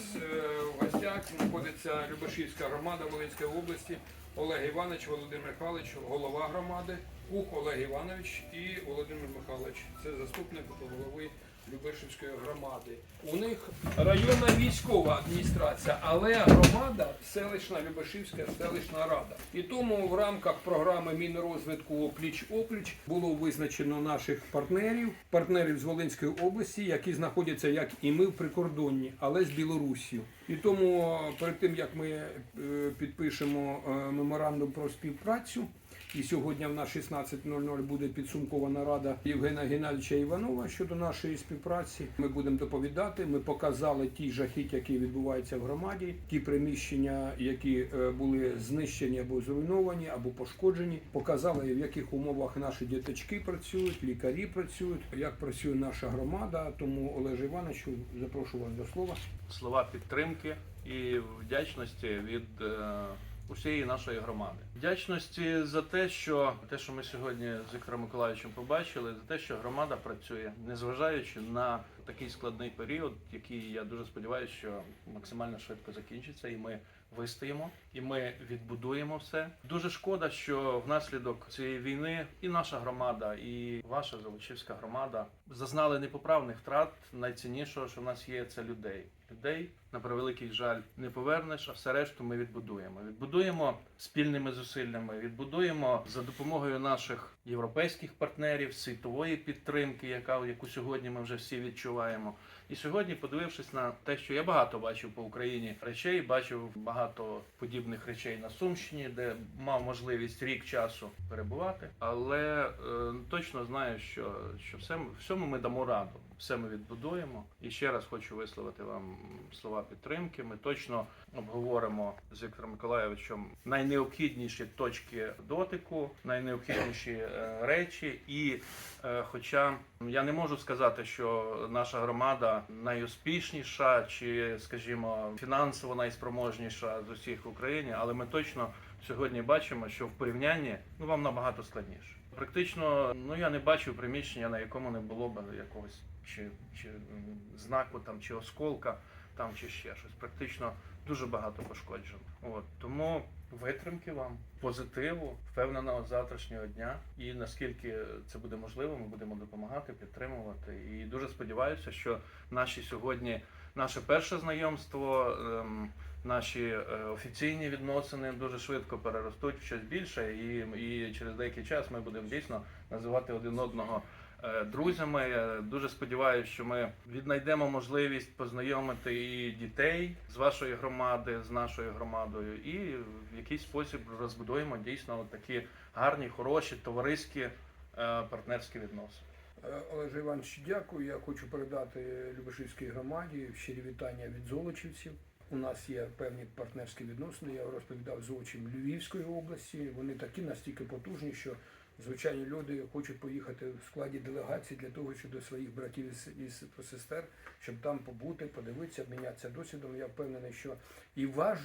нас е, в гостях знаходиться Любашівська громада Волинської області, Олег Іванович, Володимир Михайлович, голова громади, Кух Олег Іванович і Володимир Михайлович. Це заступник голови Любишівської громади. У них районна військова адміністрація, але громада селищна Любашівська селищна рада. І тому в рамках програми Мінрозвитку пліч опліч було визначено наших партнерів, партнерів з Волинської області, які знаходяться, як і ми, в прикордонні, але з Білоруссю. І тому перед тим як ми е, підпишемо е, меморандум про співпрацю. І сьогодні в нас 16.00 буде підсумкова нарада Євгена Геннадійовича Іванова щодо нашої співпраці. Ми будемо доповідати. Ми показали ті жахіття, які відбуваються в громаді, ті приміщення, які е, були знищені або зруйновані, або пошкоджені. Показали в яких умовах наші діточки працюють, лікарі працюють, як працює наша громада. Тому Олеже Івановичу, запрошую вас до слова. слова підтримки і вдячності від е, усієї нашої громади. Вдячності за те, що те, що ми сьогодні з Віктором Миколаївичем побачили, за те, що громада працює, незважаючи на такий складний період, який я дуже сподіваюся, що максимально швидко закінчиться, і ми вистоїмо, і ми відбудуємо все. Дуже шкода, що внаслідок цієї війни і наша громада, і ваша Золочівська громада зазнали непоправних втрат. Найціннішого, що в нас є, це людей. Людей на превеликий жаль не повернеш, а все решту ми відбудуємо. Відбудуємо спільними зусиллями, відбудуємо за допомогою наших європейських партнерів, світової підтримки, яка яку сьогодні ми вже всі відчуваємо. І сьогодні, подивившись на те, що я багато бачив по Україні речей, бачив багато подібних речей на Сумщині, де мав можливість рік часу перебувати, але е, точно знаю, що, що все, всьому ми дамо раду, все ми відбудуємо. І ще раз хочу висловити вам слова підтримки. Ми точно обговоримо з Віктором Миколаєвичем найнеобхідніші точки дотику, найнеобхідніші е, речі. І е, хоча я не можу сказати, що наша громада найуспішніша чи, скажімо, фінансово найспроможніша з усіх в Україні, але ми точно сьогодні бачимо, що в порівнянні ну вам набагато складніше. Практично, ну я не бачив приміщення, на якому не було б якогось чи, чи знаку там, чи осколка, там чи ще щось. Практично дуже багато пошкоджено. От тому витримки вам, позитиву, впевненого завтрашнього дня. І наскільки це буде можливо, ми будемо допомагати, підтримувати. І дуже сподіваюся, що наші сьогодні, наше перше знайомство. ем, Наші е, офіційні відносини дуже швидко переростуть в щось більше, і, і через деякий час ми будемо дійсно називати один одного друзями. Я дуже сподіваюся, що ми віднайдемо можливість познайомити і дітей з вашої громади, з нашою громадою, і в якийсь спосіб розбудуємо дійсно такі гарні, хороші, товариські е, партнерські відносини. Е, Олеже Іванович, дякую. Я хочу передати Любашівській громаді щирі вітання від золочівців. У нас є певні партнерські відносини. Я розповідав золочів Львівської області. Вони такі настільки потужні, що звичайні люди хочуть поїхати в складі делегації для того, щоб до своїх братів і сестер, щоб там побути, подивитися, обмінятися досвідом. Я впевнений, що і ваш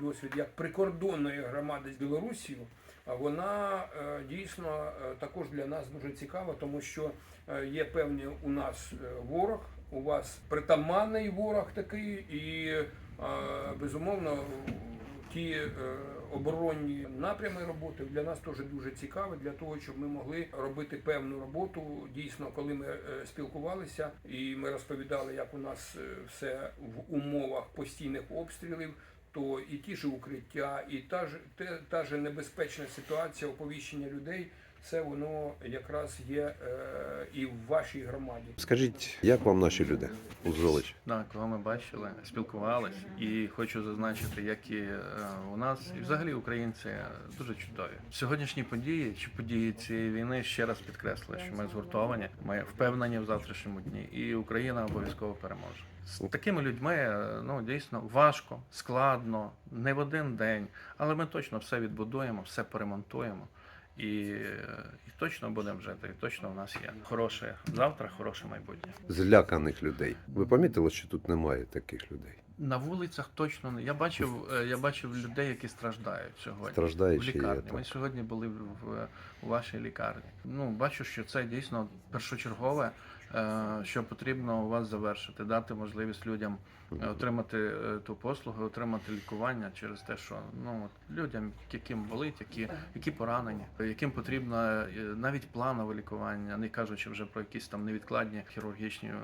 досвід, як прикордонної громади з Білорусію, а вона е, дійсно е, також для нас дуже цікава, тому що е, є певний у нас ворог, у вас притаманний ворог такий, і безумовно ті оборонні напрями роботи для нас теж дуже цікаві, для того, щоб ми могли робити певну роботу. Дійсно, коли ми е, спілкувалися і ми розповідали, як у нас е, все в умовах постійних обстрілів то і ті ж укриття, і та ж те, та ж небезпечна ситуація оповіщення людей, це воно якраз є е, і в вашій громаді. Скажіть, як вам наші люди у Золочі? Так, кого ми бачили, спілкувалися, і хочу зазначити, як і е, у нас, і взагалі українці дуже чудові. Сьогоднішні події чи події цієї війни ще раз підкреслили, що ми згуртовані, ми впевнені в завтрашньому дні, і Україна обов'язково переможе. З такими людьми е, ну дійсно важко, складно, не в один день, але ми точно все відбудуємо, все поремонтуємо. І, і точно будемо жити, і точно в нас є хороше завтра, хороше майбутнє. Зляканих людей. Ви помітили, що тут немає таких людей? На вулицях точно не. Я бачив, е, я бачив людей, які страждають сьогодні. В Страждаючі є. лікарні. Ми сьогодні були в, в, в вашій лікарні. Ну, бачу, що це дійсно першочергове що потрібно у вас завершити, дати можливість людям е, отримати е, ту послугу, отримати лікування через те, що ну людям, яким болить, які, які поранені, яким потрібно е, навіть планове лікування, не кажучи вже про якісь там невідкладні хірургічні. е,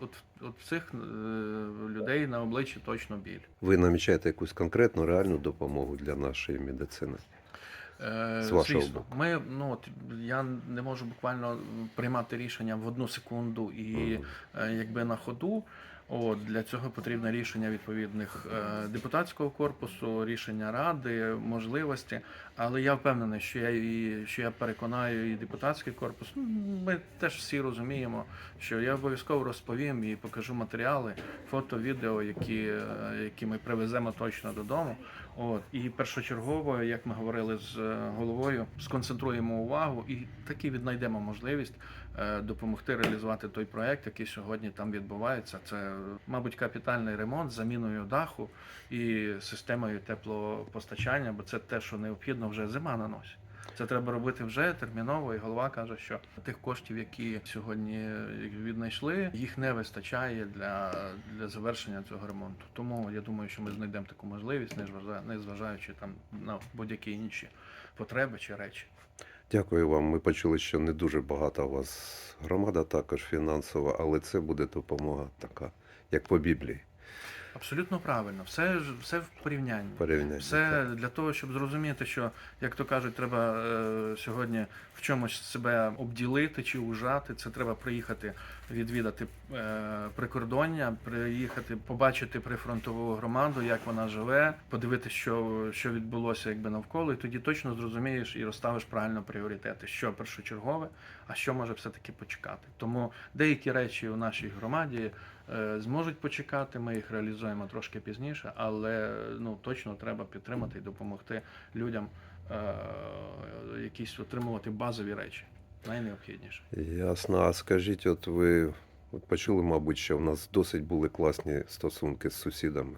От, от цих е, людей на обличчі точно біль. Ви намічаєте якусь конкретну реальну допомогу для нашої медицини? Е, З вашого Звісно, боку. ми ну от я не можу буквально приймати рішення в одну секунду і Мгм. е, якби на ходу. От для цього потрібне рішення відповідних е, депутатського корпусу, рішення ради, можливості. Але я впевнений, що я і що я переконаю і депутатський корпус. Ну, Ми теж всі розуміємо, що я обов'язково розповім і покажу матеріали, фото, відео, які, е, які ми привеземо точно додому. От і першочергово, як ми говорили з е, головою, сконцентруємо увагу і таки віднайдемо можливість е, допомогти реалізувати той проект, який сьогодні там відбувається. Це, мабуть, капітальний ремонт з заміною даху і системою теплопостачання, бо це те, що необхідно вже зима на носі. Це треба робити вже терміново, і голова каже, що тих коштів, які сьогодні віднайшли, їх не вистачає для, для завершення цього ремонту. Тому я думаю, що ми знайдемо таку можливість, не зважа- не зважаючи там на будь-які інші потреби чи речі. Дякую вам. Ми почули, що не дуже багата у вас громада, також фінансова, але це буде допомога така, як по Біблії. Абсолютно правильно, все ж все в порівнянні. Порівняння. Все для того, щоб зрозуміти, що, як то кажуть, треба е, сьогодні в чомусь себе обділити чи ужати. Це треба приїхати відвідати е, прикордоння, приїхати, побачити прифронтову громаду, як вона живе, подивитися, що, що відбулося якби навколо, і тоді точно зрозумієш і розставиш правильно пріоритети, що першочергове, а що може все-таки почекати. Тому деякі речі у нашій громаді зможуть почекати. Ми їх реалізуємо трошки пізніше, але ну точно треба підтримати і допомогти людям е, якісь отримувати базові речі. Найнеобхідніше. Ясно. А скажіть, от ви от почули, мабуть, що в нас досить були класні стосунки з сусідами,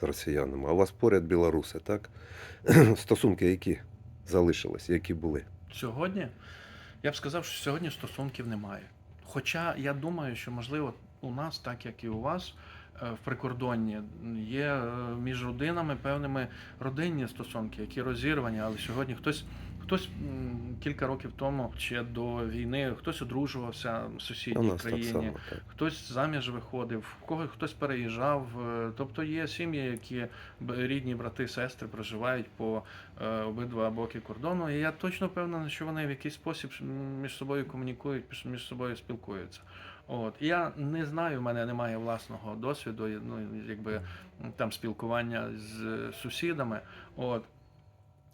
з росіянами. А у вас поряд білоруси, так? Стосунки які залишились, які були? Сьогодні я б сказав, що сьогодні стосунків немає. Хоча я думаю, що можливо у нас, так як і у вас, е, в прикордонні є е, між родинами певними родинні стосунки, які розірвані, але сьогодні хтось. Хтось кілька років тому ще до війни хтось одружувався в сусідній нас так країні, само. Так. хтось заміж виходив, кого хтось переїжджав. е, Тобто є сім'ї, які рідні брати, сестри проживають по е, обидва боки кордону. І я точно впевнений, що вони в якийсь спосіб між собою комунікують, між- між собою спілкуються. От я не знаю, в мене немає власного досвіду, ну якби там спілкування з сусідами. От.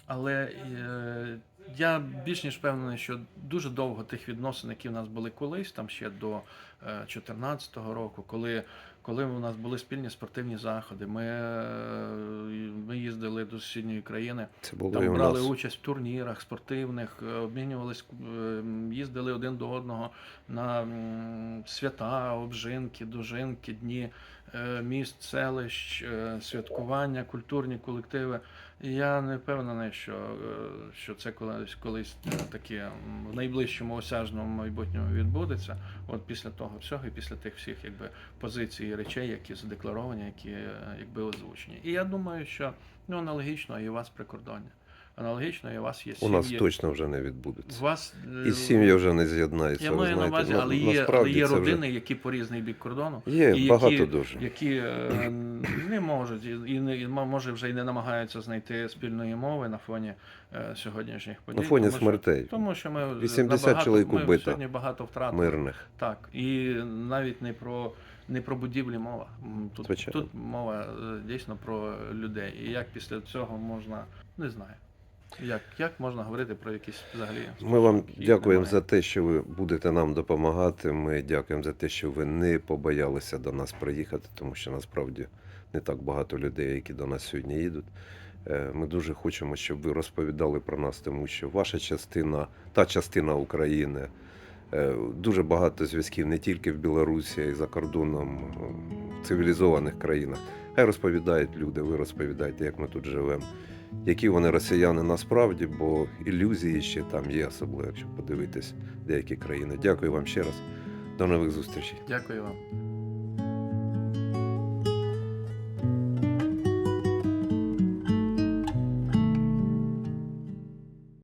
Але е, я більш ніж впевнений, що дуже довго тих відносин, які в нас були колись, там ще до 2014 року, коли, коли у нас були спільні спортивні заходи, ми, е, ми їздили до сусідньої країни, Це було там брали нас. участь в турнірах спортивних, е, обмінювались, е, їздили один до одного на свята, обжинки, дожинки, дні міст, селищ, святкування, культурні колективи. І я не впевнений, що, що це колись колись таке в найближчому осяжному майбутньому відбудеться. От після того всього і після тих всіх якби позицій речей, які задекларовані, які е, якби озвучені. І я думаю, що ну аналогічно і у вас прикордоння. Аналогічно і у вас є У нас точно вже не У відбудеться. вас е, І сім'ї вже не з'єднаються. я маю на увазі, але є, але є це вже- родини, які по різний бік кордону, Є і багато які- дуже. які е, не можуть і і не і, може вже й не намагаються знайти спільної мови на фоні е, сьогоднішніх подій. На фоні тому що- смертей Тому що ми 80 набагато- чоловік ми убито. сьогодні багато втрат. мирних. Так, і навіть не про не про будівлі мова. Тут, Звичайно. тут мова дійсно про людей. І як після цього можна, не знаю. Як, як можна говорити про якісь взагалі? Ми вам дякуємо немає. за те, що ви будете нам допомагати. Ми дякуємо за те, що ви не побоялися до нас приїхати, тому що насправді не так багато людей, які до нас сьогодні їдуть. Е, Ми дуже хочемо, щоб ви розповідали про нас, тому що ваша частина, та частина України, дуже багато зв'язків не тільки в Білорусі, а й за кордоном е, в цивілізованих країнах. Хай розповідають люди, ви розповідаєте, як ми тут живемо. Які вони росіяни насправді, бо ілюзії ще там є, особливо, якщо подивитись деякі країни. Дякую вам ще раз. До нових зустрічей. Дякую вам.